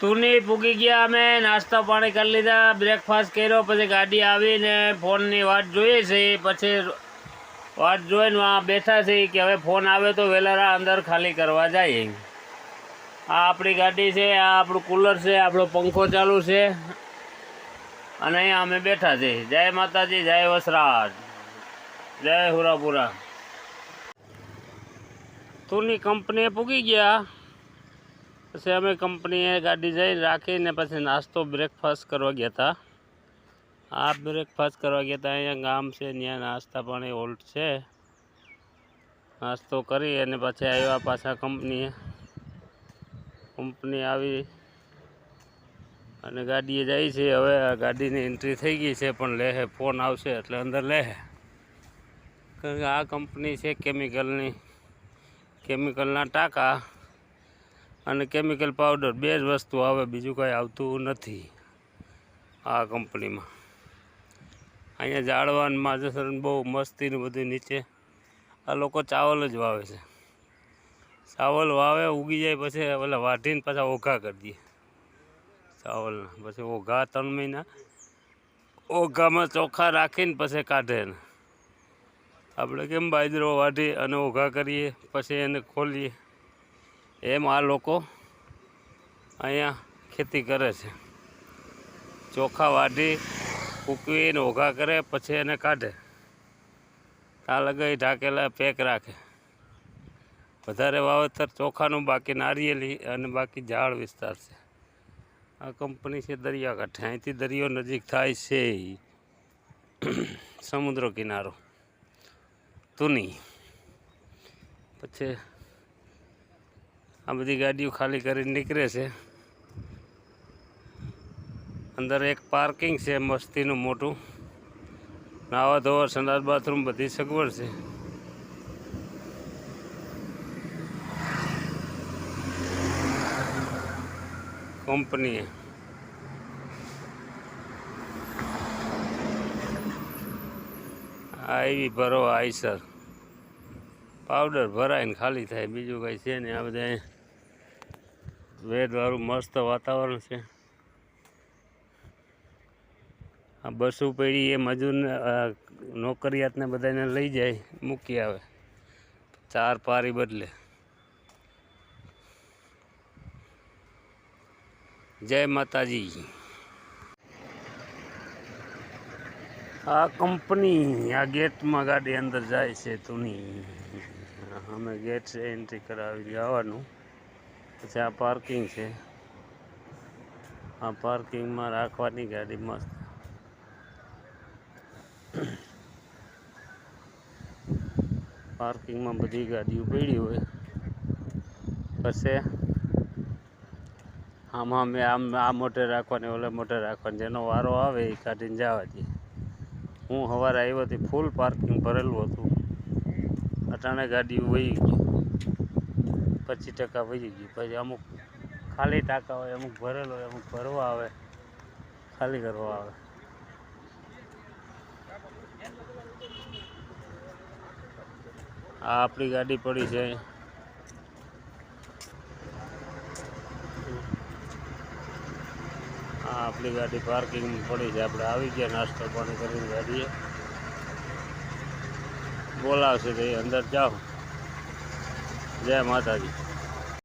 તુની પૂગી ગયા અમે, નાસ્તા પાણી કરી લીધા બ્રેકફાસ્ટ કર્યો, પછી ગાડી આવીને ફોનની વાટ જોઈએ છે, પછી વાટ જોઈને વાં બેઠા છે કે હવે ફોન આવે તો વેલારા અંદર ખાલી કરવા જાય. આ આપણી ગાડી છે, આ આપણું કુલર છે, આપણો પંખો ચાલુ છે. અને અહીંયા અમે બેઠા છે. જય માતાજી, જય વસરાજ. જય હુરાપુરા. તુની કંપનીએ પૂગી ગયા. પછી અમે કંપનીએ ગાડી જઈ રાખીને પછી નાસ્તો બ્રેકફાસ્ટ કરવા ગયા હતા. આ બ્રેકફાસ્ટ કરવા ગયા હતા. અહીંયા ગામ છે, ત્યાં નાસ્તા પાણી હોલ્ટ છે. નાસ્તો કરી અને પછી આવ્યા પાછા કંપનીએ. કંપની આવી અને ગાડીએ જાય છે. હવે ગાડીની એન્ટ્રી થઈ ગઈ છે, પણ લેહે ફોન આવશે એટલે અંદર લેહે. કારણ કે આ કંપની છે કેમિકલની કેમિકલના ટાંકા. અને કેમિકલ પાવડર બે જ વસ્તુ આવે, બીજું કંઈ આવતું નથી આ કંપનીમાં. અહીંયા ઝાડવાનમાં જસર બહુ મસ્તીનું બધું નીચે. આ લોકો ચાવલ જ વાવે છે. ચાવલ વાવે, ઉગી જાય પછી ઓલા વાઢીને પાછા ઓઘા કરી દઈએ ચાવલના પછી ઓઘા ત્રણ મહિના. ઓઘામાં ચોખ્ખા રાખીને પછી કાઢે આપણે કેમ બાજરો વાઢી અને ઓઘા કરીએ, પછી એને ખોલીએ. એમ આ લોકો અહીંયા ખેતી કરે છે. ચોખા વાઢી કૂકવીને ઓઘા કરે, પછી એને કાઢે. તા લગાવી ઢાંકેલા પેક રાખે. વધારે વાવેતર ચોખાનું બાકી નારિયેલી અને બાકી ઝાડ વિસ્તાર છે. આ કંપની છે દરિયાકાંઠે. અહીંથી દરિયો નજીક થાય છે સમુદ્ર કિનારો. તુની. પછી આ બધી ગાડીઓ ખાલી કરીને નીકળે છે. અંદર એક પાર્કિંગ છે મસ્તીનું મોટું. નાવા ધોવા, સંડાસ, બાથરૂમ બધી સગવડ છે. કંપનીએ. આવી ભરો આઈસર. પાવડર ભરાય ને ખાલી થાય. બીજું કંઈ છે નહીં. આ બધા વેદવાળું મસ્ત વાતાવરણ છે. આ બસો પેઢી એ મજૂરને નોકરિયાતને બધાને લઈ જાય, મૂકી આવે. ચાર પારી બદલે. જય માતાજી. આ કંપની આ ગેટમાં ગાડી અંદર જાય છે તુની. અમે ગેટ એન્ટ્રી કરાવી જવાનું પછી આ પાર્કિંગ છે. આ પાર્કિંગમાં રાખવાની ગાડી મસ્ત. પાર્કિંગમાં બધી ગાડીઓ પડી હોય. પછી આમાં મેં આમ, આ મોટે રાખવાની, ઓલે મોટે રાખવાની. જેનો વારો આવે એ કાઢીને જવા દઈએ હું સવારે આવ્યો હતી ફૂલ પાર્કિંગ ભરેલું હતું. અટાણે ગાડી વહી ગઈ. પચીસ ટકા વહી ગયું. પછી અમુક ખાલી ટાંકા હોય, અમુક ભરેલો હોય, અમુક ભરવા આવે, ખાલી કરવા આવે. આ આપણી ગાડી પડી છે આ આપણી ગાડી પાર્કિંગમાં પડી છે. આપણે આવી ગયા નાસ્તો પાણી કરીને ગાડીએ. બોલાવશે તો અંદર જાઓ. જય માતાજી.